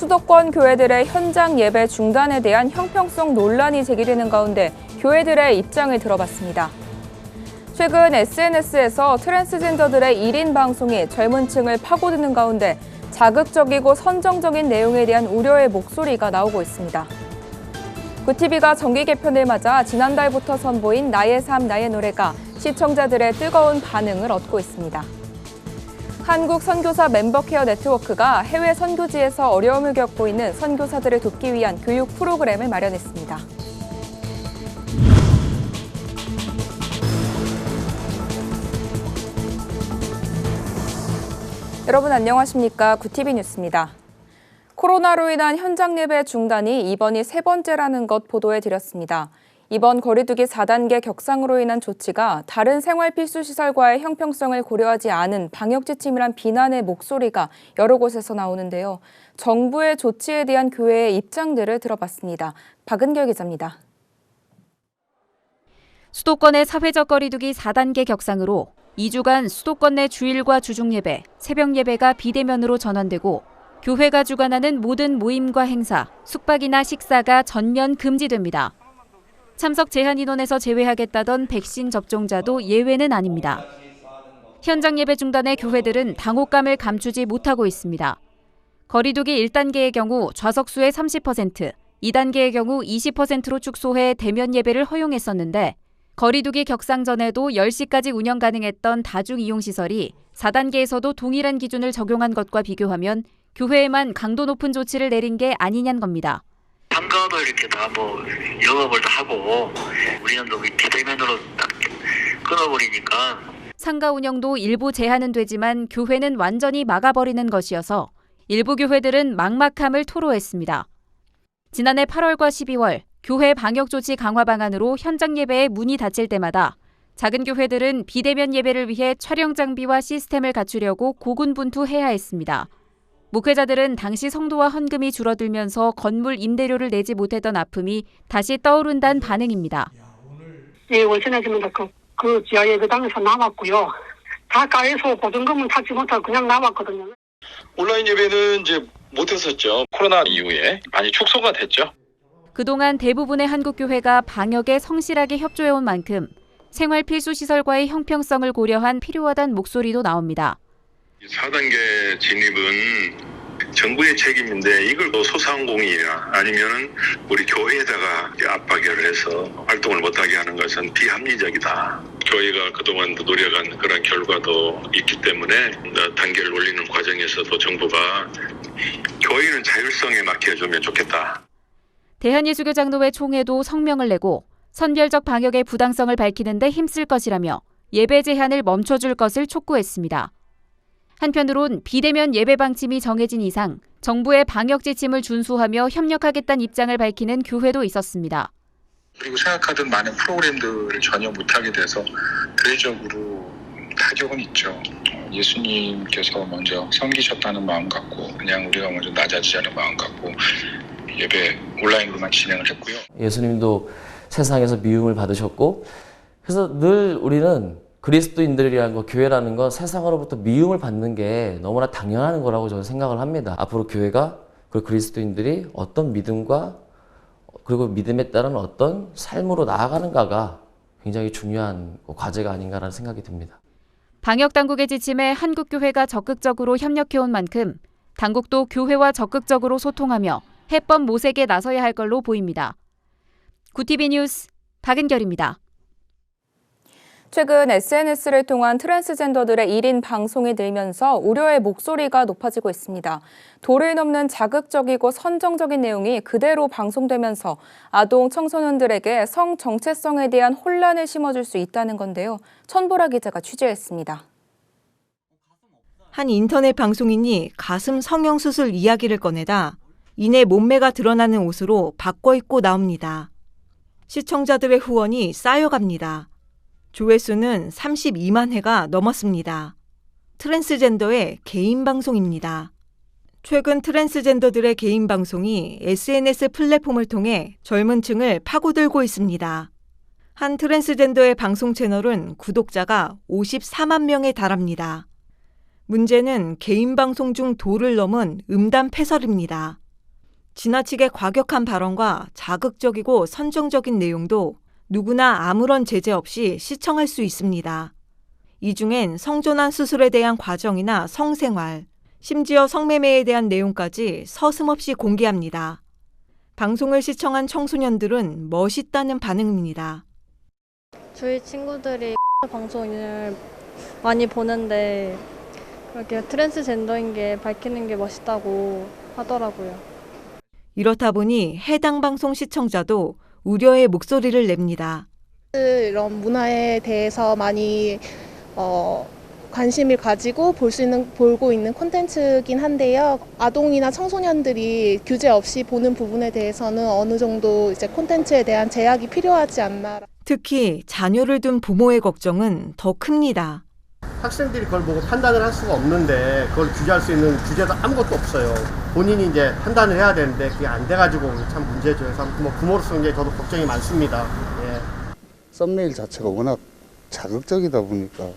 수도권 교회들의 현장 예배 중단에 대한 형평성 논란이 제기되는 가운데 교회들의 입장을 들어봤습니다. 최근 SNS에서 트랜스젠더들의 1인 방송이 젊은 층을 파고드는 가운데 자극적이고 선정적인 내용에 대한 우려의 목소리가 나오고 있습니다. 구TV가 정기 개편을 맞아 지난달부터 선보인 나의 삶 나의 노래가 시청자들의 뜨거운 반응을 얻고 있습니다. 한국 선교사 멤버 케어 네트워크가 해외 선교지에서 어려움을 겪고 있는 선교사들을 돕기 위한 교육 프로그램을 마련했습니다. 여러분 안녕하십니까? 구티비 뉴스입니다. 코로나로 인한 현장 예배 중단이 이번이 세 번째라는 것 보도해 드렸습니다. 이번 거리두기 4단계 격상으로 인한 조치가 다른 생활 필수 시설과의 형평성을 고려하지 않은 방역 지침이란 비난의 목소리가 여러 곳에서 나오는데요. 정부의 조치에 대한 교회의 입장들을 들어봤습니다. 박은결 기자입니다. 수도권의 사회적 거리두기 4단계 격상으로 2주간 수도권 내 주일과 주중 예배, 새벽 예배가 비대면으로 전환되고 교회가 주관하는 모든 모임과 행사, 숙박이나 식사가 전면 금지됩니다. 참석 제한 인원에서 제외하겠다던 백신 접종자도 예외는 아닙니다. 현장 예배 중단에 교회들은 당혹감을 감추지 못하고 있습니다. 거리두기 1단계의 경우 좌석수의 30%, 2단계의 경우 20%로 축소해 대면 예배를 허용했었는데 거리두기 격상 전에도 10시까지 운영 가능했던 다중 이용 시설이 4단계에서도 동일한 기준을 적용한 것과 비교하면 교회에만 강도 높은 조치를 내린 게 아니냐는 겁니다. 상가도 이렇게 다 뭐 영업을 다 하고 우리는 또 비대면으로 딱 끊어버리니까 상가 운영도 일부 제한은 되지만 교회는 완전히 막아버리는 것이어서 일부 교회들은 막막함을 토로했습니다. 지난해 8월과 12월 교회 방역 조치 강화 방안으로 현장 예배에 문이 닫힐 때마다 작은 교회들은 비대면 예배를 위해 촬영 장비와 시스템을 갖추려고 고군분투해야 했습니다. 목회자들은 당시 성도와 헌금이 줄어들면서 건물 임대료를 내지 못했던 아픔이 다시 떠오른다는 반응입니다. 예, 월세내주면 그, 그 지하 예배당에서 나왔고요. 가까이서 보증금은 찾지 못하고 그냥 나왔거든요. 온라인 예배는 이제 못했었죠. 코로나 이후에 많이 축소가 됐죠. 그동안 대부분의 한국 교회가 방역에 성실하게 협조해온 만큼 생활 필수 시설과의 형평성을 고려한 필요하다는 목소리도 나옵니다. 4단계 진입은 정부의 책임인데 이걸 또 소상공인이나 아니면은 우리 교회에다가 압박을 해서 활동을 못하게 하는 것은 비합리적이다. 교회가 그동안 노력한 그런 결과도 있기 때문에 단계를 올리는 과정에서도 정부가 교회는 자율성에 맡겨주면 좋겠다. 대한예수교 장로회 총회도 성명을 내고 선별적 방역의 부당성을 밝히는 데 힘쓸 것이라며 예배 제한을 멈춰줄 것을 촉구했습니다. 한편으론 비대면 예배 방침이 정해진 이상 정부의 방역 지침을 준수하며 협력하겠다는 입장을 밝히는 교회도 있었습니다. 그리고 생각하던 많은 프로그램들을 전혀 못하게 돼서 교회적으로 타격은 있죠. 어, 예수님께서 먼저 섬기셨다는 마음 갖고 그냥 우리가 먼저 낮아지자는 마음 갖고 예배 온라인으로만 진행을 했고요. 예수님도 세상에서 미움을 받으셨고 그래서 늘 우리는 그리스도인들이라는 거 교회라는 건 세상으로부터 미움을 받는 게 너무나 당연한 거라고 저는 생각을 합니다. 앞으로 교회가 그리고 그리스도인들이 어떤 믿음과 그리고 믿음에 따른 어떤 삶으로 나아가는가가 굉장히 중요한 과제가 아닌가라는 생각이 듭니다. 방역 당국의 지침에 한국 교회가 적극적으로 협력해 온 만큼 당국도 교회와 적극적으로 소통하며 해법 모색에 나서야 할 걸로 보입니다. 구티비 뉴스 박은결입니다. 최근 SNS를 통한 트랜스젠더들의 1인 방송이 늘면서 우려의 목소리가 높아지고 있습니다. 도를 넘는 자극적이고 선정적인 내용이 그대로 방송되면서 아동 청소년들에게 성 정체성에 대한 혼란을 심어줄 수 있다는 건데요. 천보라 기자가 취재했습니다. 한 인터넷 방송인이 가슴 성형수술 이야기를 꺼내다 이내 몸매가 드러나는 옷으로 바꿔 입고 나옵니다. 시청자들의 후원이 쌓여갑니다. 조회수는 32만 회가 넘었습니다. 트랜스젠더의 개인 방송입니다. 최근 트랜스젠더들의 개인 방송이 SNS 플랫폼을 통해 젊은 층을 파고들고 있습니다. 한 트랜스젠더의 방송 채널은 구독자가 54만 명에 달합니다. 문제는 개인 방송 중 도를 넘은 음담 패설입니다. 지나치게 과격한 발언과 자극적이고 선정적인 내용도 누구나 아무런 제재 없이 시청할 수 있습니다. 이 중엔 성전환 수술에 대한 과정이나 성생활, 심지어 성매매에 대한 내용까지 서슴없이 공개합니다. 방송을 시청한 청소년들은 멋있다는 반응입니다. 저희 친구들이 방송을 많이 보는데 그렇게 트랜스젠더인 게 밝히는 게 멋있다고 하더라고요. 이렇다 보니 해당 방송 시청자도 우려의 목소리를 냅니다. 이런 문화에 대해서 많이 어, 관심을 가지고 볼 수 있는 보고 있는 콘텐츠긴 한데요. 아동이나 청소년들이 규제 없이 보는 부분에 대해서는 어느 정도 이제 콘텐츠에 대한 제약이 필요하지 않나. 특히 자녀를 둔 부모의 걱정은 더 큽니다. 학생들이 그걸 보고 판단을 할 수가 없는데 그걸 규제할 수 있는 규제도 아무것도 없어요. 본인이 이제 판단을 해야 되는데 그게 안 돼가지고 참 문제죠. 그래서 뭐 부모로서 이제 저도 걱정이 많습니다. 예. 썸네일 자체가 워낙 자극적이다 보니까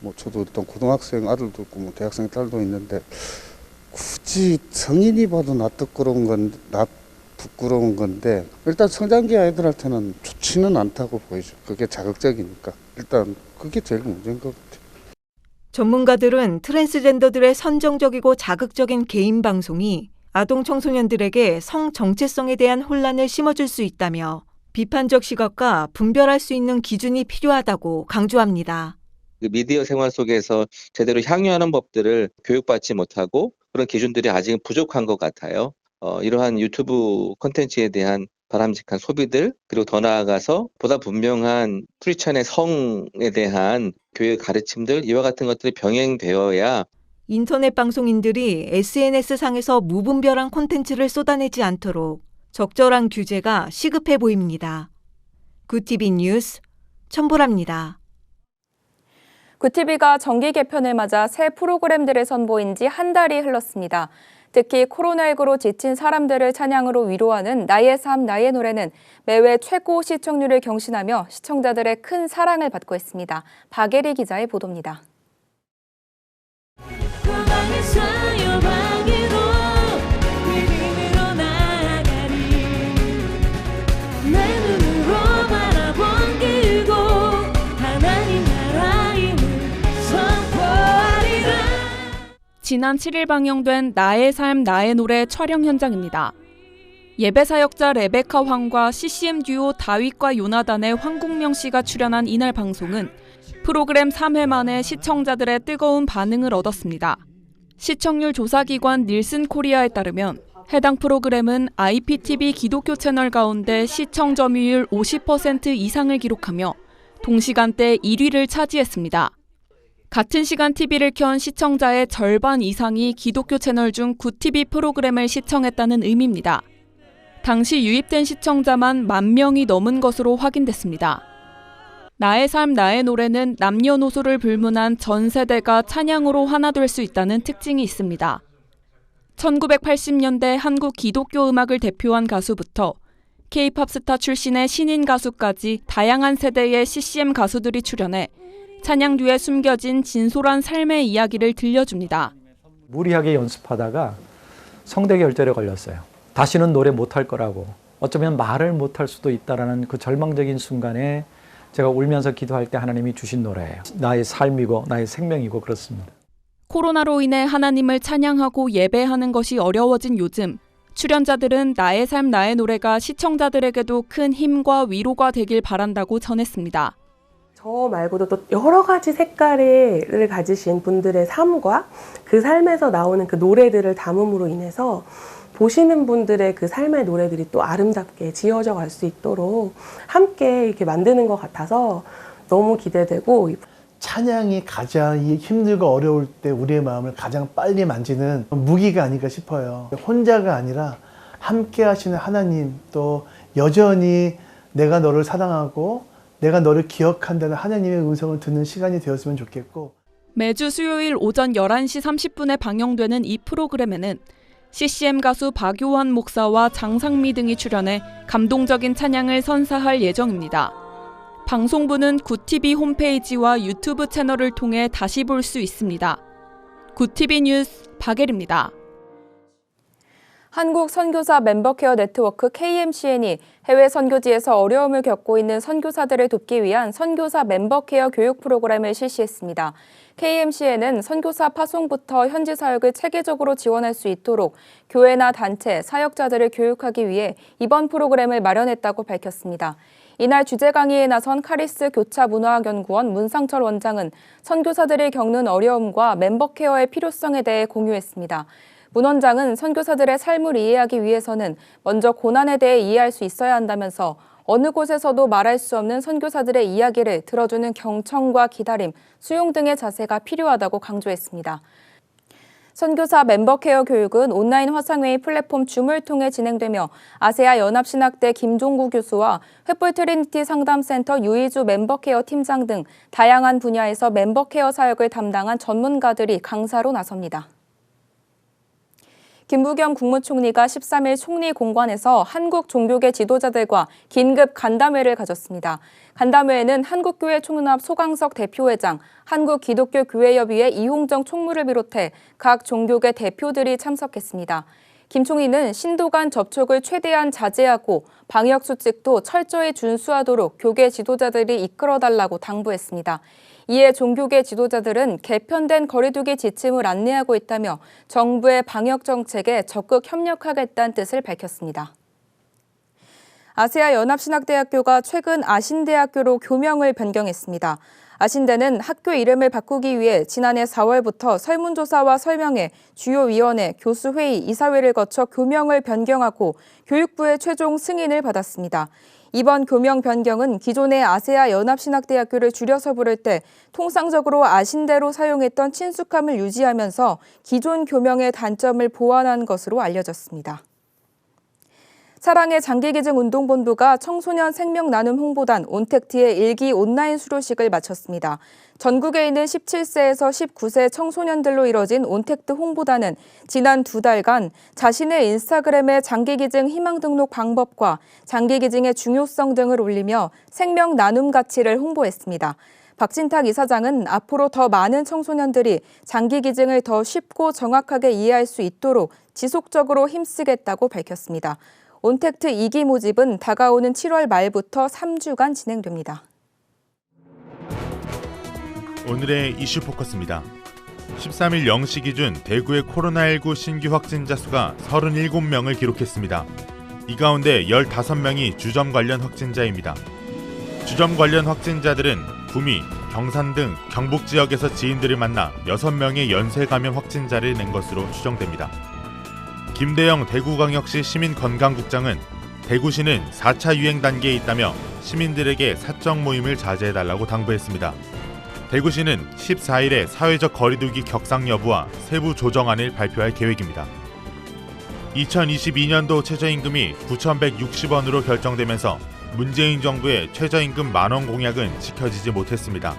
뭐 저도 일단 고등학생 아들도 있고 뭐 대학생 딸도 있는데 굳이 성인이 봐도 낯뜨거운 건, 낯 부끄러운 건데 일단 성장기 아이들한테는 좋지는 않다고 보이죠. 그게 자극적이니까 일단 그게 제일 문제인 것 같아요. 전문가들은 트랜스젠더들의 선정적이고 자극적인 개인 방송이 아동 청소년들에게 성 정체성에 대한 혼란을 심어줄 수 있다며 비판적 시각과 분별할 수 있는 기준이 필요하다고 강조합니다. 그 미디어 생활 속에서 제대로 향유하는 법들을 교육받지 못하고 그런 기준들이 아직은 부족한 것 같아요. 어, 이러한 유튜브 콘텐츠에 대한 바람직한 소비들 그리고 더 나아가서 보다 분명한 크리스천의 성에 대한 교육 가르침들 이와 같은 것들이 병행되어야 인터넷 방송인들이 SNS 상에서 무분별한 콘텐츠를 쏟아내지 않도록 적절한 규제가 시급해 보입니다. 구티비 뉴스 천보랍니다. 구티비가 정기 개편을 맞아 새 프로그램들을 선보인 지 한 달이 흘렀습니다. 특히 코로나19로 지친 사람들을 찬양으로 위로하는 나의 삶, 나의 노래는 매회 최고 시청률을 경신하며 시청자들의 큰 사랑을 받고 있습니다. 박예리 기자의 보도입니다. 지난 7일 방영된 나의 삶 나의 노래 촬영 현장입니다. 예배 사역자 레베카 황과 CCM 듀오 다윗과 요나단의 황국명 씨가 출연한 이날 방송은 프로그램 3회 만에 시청자들의 뜨거운 반응을 얻었습니다. 시청률 조사기관 닐슨 코리아에 따르면 해당 프로그램은 IPTV 기독교 채널 가운데 시청 점유율 50% 이상을 기록하며 동시간대 1위를 차지했습니다. 같은 시간 TV를 켠 시청자의 절반 이상이 기독교 채널 중 9TV 프로그램을 시청했다는 의미입니다. 당시 유입된 시청자만 만 명이 넘은 것으로 확인됐습니다. 나의 삶, 나의 노래는 남녀노소를 불문한 전 세대가 찬양으로 하나 될 수 있다는 특징이 있습니다. 1980년대 한국 기독교 음악을 대표한 가수부터 K-팝 스타 출신의 신인 가수까지 다양한 세대의 CCM 가수들이 출연해 찬양 뒤에 숨겨진 진솔한 삶의 이야기를 들려줍니다. 무리하게 연습하다가 성대결절에 걸렸어요. 다시는 노래 못할 거라고 어쩌면 말을 못할 수도 있다라는 그 절망적인 순간에 제가 울면서 기도할 때 하나님이 주신 노래예요. 나의 삶이고 나의 생명이고 그렇습니다. 코로나로 인해 하나님을 찬양하고 예배하는 것이 어려워진 요즘 출연자들은 나의 삶 나의 노래가 시청자들에게도 큰 힘과 위로가 되길 바란다고 전했습니다. 저 말고도 또 여러 가지 색깔을 가지신 분들의 삶과 그 삶에서 나오는 그 노래들을 담음으로 인해서 보시는 분들의 그 삶의 노래들이 또 아름답게 지어져 갈 수 있도록 함께 이렇게 만드는 것 같아서 너무 기대되고 찬양이 가장 힘들고 어려울 때 우리의 마음을 가장 빨리 만지는 무기가 아닐까 싶어요. 혼자가 아니라 함께 하시는 하나님 또 여전히 내가 너를 사랑하고 내가 너를 기억한다는 하나님의 음성을 듣는 시간이 되었으면 좋겠고 매주 수요일 오전 11시 30분에 방영되는 이 프로그램에는 CCM 가수 박요한 목사와 장상미 등이 출연해 감동적인 찬양을 선사할 예정입니다. 방송부는 구티비 홈페이지와 유튜브 채널을 통해 다시 볼 수 있습니다. 구티비 뉴스 박예리입니다. 한국 선교사 멤버케어 네트워크 KMCN이 해외 선교지에서 어려움을 겪고 있는 선교사들을 돕기 위한 선교사 멤버 케어 교육 프로그램을 실시했습니다. KMCN은 선교사 파송부터 현지 사역을 체계적으로 지원할 수 있도록 교회나 단체, 사역자들을 교육하기 위해 이번 프로그램을 마련했다고 밝혔습니다. 이날 주제 강의에 나선 카리스 교차 문화연구원 문상철 원장은 선교사들이 겪는 어려움과 멤버 케어의 필요성에 대해 공유했습니다. 문 원장은 선교사들의 삶을 이해하기 위해서는 먼저 고난에 대해 이해할 수 있어야 한다면서 어느 곳에서도 말할 수 없는 선교사들의 이야기를 들어주는 경청과 기다림, 수용 등의 자세가 필요하다고 강조했습니다. 선교사 멤버 케어 교육은 온라인 화상회의 플랫폼 줌을 통해 진행되며 아세아 연합신학대 김종구 교수와 횃불 트리니티 상담센터 유이주 멤버 케어 팀장 등 다양한 분야에서 멤버 케어 사역을 담당한 전문가들이 강사로 나섭니다. 김부겸 국무총리가 13일 총리 공관에서 한국 종교계 지도자들과 긴급 간담회를 가졌습니다. 간담회에는 한국교회 총연합 소강석 대표회장, 한국기독교교회협의회 이홍정 총무를 비롯해 각 종교계 대표들이 참석했습니다. 김 총리는 신도 간 접촉을 최대한 자제하고 방역 수칙도 철저히 준수하도록 교계 지도자들이 이끌어달라고 당부했습니다. 이에 종교계 지도자들은 개편된 거리두기 지침을 안내하고 있다며 정부의 방역 정책에 적극 협력하겠다는 뜻을 밝혔습니다. 아세아 연합신학대학교가 최근 아신대학교로 교명을 변경했습니다. 아신대는 학교 이름을 바꾸기 위해 지난해 4월부터 설문조사와 설명회, 주요 위원회, 교수회의, 이사회를 거쳐 교명을 변경하고 교육부의 최종 승인을 받았습니다. 이번 교명 변경은 기존의 아세아 연합신학대학교를 줄여서 부를 때 통상적으로 아신대로 사용했던 친숙함을 유지하면서 기존 교명의 단점을 보완한 것으로 알려졌습니다. 사랑의 장기기증 운동본부가 청소년 생명 나눔 홍보단 온택트의 일기 온라인 수료식을 마쳤습니다. 전국에 있는 17세에서 19세 청소년들로 이뤄진 온택트 홍보단은 지난 두 달간 자신의 인스타그램에 장기기증 희망 등록 방법과 장기기증의 중요성 등을 올리며 생명 나눔 가치를 홍보했습니다. 박진탁 이사장은 앞으로 더 많은 청소년들이 장기 기증을 더 쉽고 정확하게 이해할 수 있도록 지속적으로 힘쓰겠다고 밝혔습니다. 온택트 2기 모집은 다가오는 7월 말부터 3주간 진행됩니다. 오늘의 이슈 포커스입니다. 13일 0시 기준 대구의 코로나19 신규 확진자 수가 37명을 기록했습니다. 이 가운데 15명이 주점 관련 확진자입니다. 주점 관련 확진자들은 구미, 경산 등 경북 지역에서 지인들을 만나 6명의 연쇄 감염 확진자를 낸 것으로 추정됩니다. 김대영 대구광역시 시민건강국장은 대구시는 4차 유행 단계에 있다며 시민들에게 사적 모임을 자제해달라고 당부했습니다. 대구시는 14일에 사회적 거리두기 격상 여부와 세부 조정안을 발표할 계획입니다. 2022년도 최저임금이 9,160원으로 결정되면서 문재인 정부의 최저임금 만원 공약은 지켜지지 못했습니다.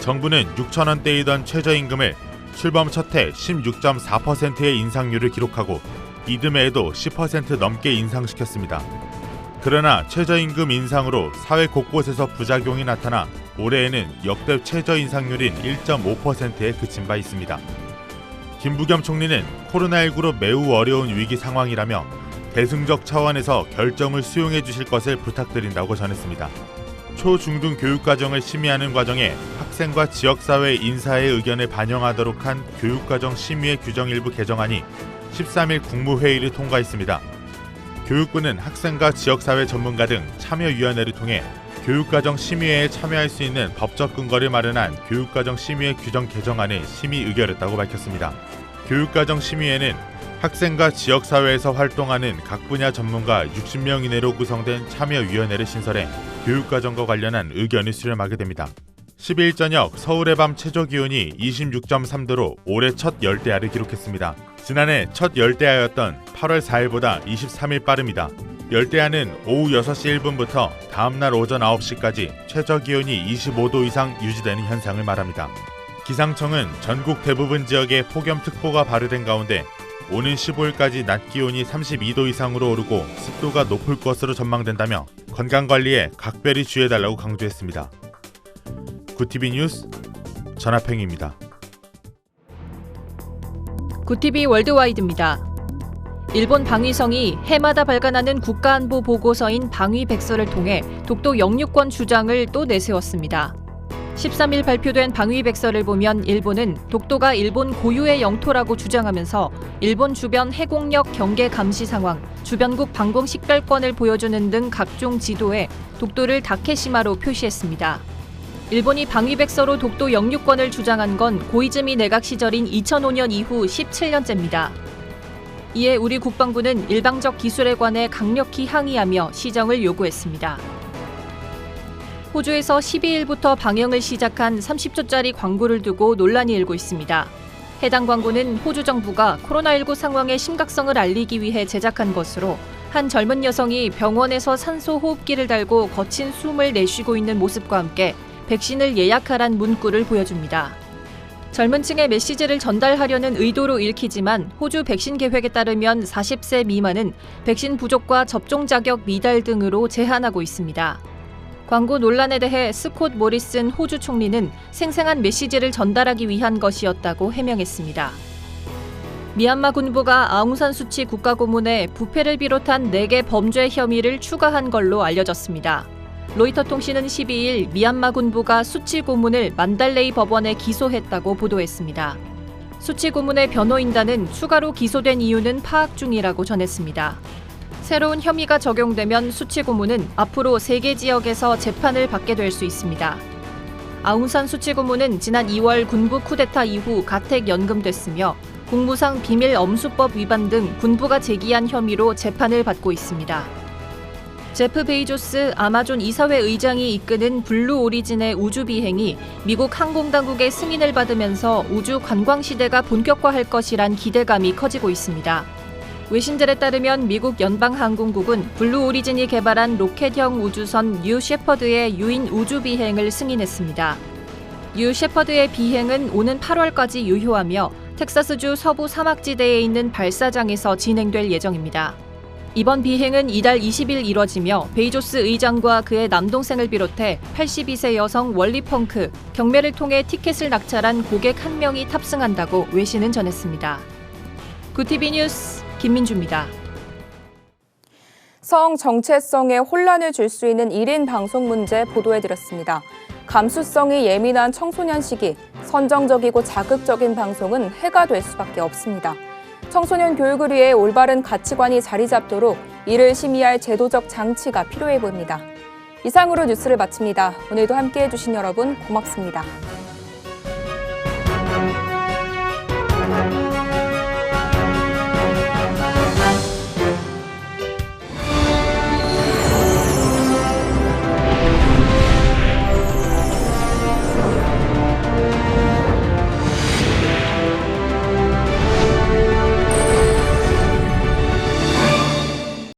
정부는 6,000원대이던 최저임금을 출범 첫 해 16.4%의 인상률을 기록하고 이듬해에도 10% 넘게 인상시켰습니다. 그러나 최저임금 인상으로 사회 곳곳에서 부작용이 나타나 올해에는 역대 최저 인상률인 1.5%에 그친 바 있습니다. 김부겸 총리는 코로나19로 매우 어려운 위기 상황이라며 대승적 차원에서 결정을 수용해 주실 것을 부탁드린다고 전했습니다. 초중등 교육 과정을 심의하는 과정에 학생과 지역사회 인사의 의견을 반영하도록 한 교육과정 심의의 규정 일부 개정안이 13일 국무회의를 통과했습니다. 교육부는 학생과 지역사회 전문가 등 참여위원회를 통해 교육과정 심의회에 참여할 수 있는 법적 근거를 마련한 교육과정 심의회 규정 개정안을 심의 의결했다고 밝혔습니다. 교육과정 심의회는 학생과 지역사회에서 활동하는 각 분야 전문가 60명 이내로 구성된 참여위원회를 신설해 교육과정과 관련한 의견을 수렴하게 됩니다. 10일 저녁 서울의 밤 최저 기온이 26.3도로 올해 첫 열대야를 기록했습니다. 지난해 첫 열대야였던 8월 4일보다 23일 빠릅니다. 열대야는 오후 6시 1분부터 다음날 오전 9시까지 최저 기온이 25도 이상 유지되는 현상을 말합니다. 기상청은 전국 대부분 지역에 폭염특보가 발효된 가운데 오는 15일까지 낮 기온이 32도 이상으로 오르고 습도가 높을 것으로 전망된다며 건강관리에 각별히 주의해달라고 강조했습니다. 구티비 뉴스 전하팽입니다. 구티비 월드와이드입니다. 일본 방위성이 해마다 발간하는 국가안보 보고서인 방위백서를 통해 독도 영유권 주장을 또 내세웠습니다. 13일 발표된 방위백서를 보면 일본은 독도가 일본 고유의 영토라고 주장하면서 일본 주변 해공력 경계 감시 상황, 주변국 방공 식별권을 보여주는 등 각종 지도에 독도를 다케시마로 표시했습니다. 일본이 방위백서로 독도 영유권을 주장한 건 고이즈미 내각 시절인 2005년 이후 17년째입니다. 이에 우리 국방부는 일방적 기술에 관해 강력히 항의하며 시정을 요구했습니다. 호주에서 12일부터 방영을 시작한 30초짜리 광고를 두고 논란이 일고 있습니다. 해당 광고는 호주 정부가 코로나19 상황의 심각성을 알리기 위해 제작한 것으로 한 젊은 여성이 병원에서 산소 호흡기를 달고 거친 숨을 내쉬고 있는 모습과 함께 백신을 예약하란 문구를 보여줍니다. 젊은 층에 메시지를 전달하려는 의도로 읽히지만 호주 백신 계획에 따르면 40세 미만은 백신 부족과 접종 자격 미달 등으로 제한하고 있습니다. 광고 논란에 대해 스콧 모리슨 호주 총리는 생생한 메시지를 전달하기 위한 것이었다고 해명했습니다. 미얀마 군부가 아웅산 수치 국가고문에 부패를 비롯한 4개 범죄 혐의를 추가한 걸로 알려졌습니다. 로이터 통신은 12일 미얀마 군부가 수치 고문을 만달레이 법원에 기소했다고 보도했습니다. 수치 고문의 변호인단은 추가로 기소된 이유는 파악 중이라고 전했습니다. 새로운 혐의가 적용되면 수치 고문은 앞으로 세개 지역에서 재판을 받게 될 수 있습니다. 아웅산 수치 고문은 지난 2월 군부 쿠데타 이후 가택 연금됐으며 공무상 비밀 엄수법 위반 등 군부가 제기한 혐의로 재판을 받고 있습니다. 제프 베이조스 아마존 이사회 의장이 이끄는 블루 오리진의 우주 비행이 미국 항공당국의 승인을 받으면서 우주 관광 시대가 본격화할 것이란 기대감이 커지고 있습니다. 외신들에 따르면 미국 연방항공국은 블루 오리진이 개발한 로켓형 우주선 뉴 셰퍼드의 유인 우주 비행을 승인했습니다. 뉴 셰퍼드의 비행은 오는 8월까지 유효하며 텍사스주 서부 사막지대에 있는 발사장에서 진행될 예정입니다. 이번 비행은 이달 20일 이뤄지며 베이조스 의장과 그의 남동생을 비롯해 82세 여성 월리 펑크, 경매를 통해 티켓을 낙찰한 고객 한 명이 탑승한다고 외신은 전했습니다. 구티비 뉴스 김민주입니다. 성 정체성에 혼란을 줄 수 있는 1인 방송 문제 보도해드렸습니다. 감수성이 예민한 청소년 시기, 선정적이고 자극적인 방송은 해가 될 수밖에 없습니다. 청소년 교육을 위해 올바른 가치관이 자리 잡도록 이를 심의할 제도적 장치가 필요해 보입니다. 이상으로 뉴스를 마칩니다. 오늘도 함께해 주신 여러분 고맙습니다.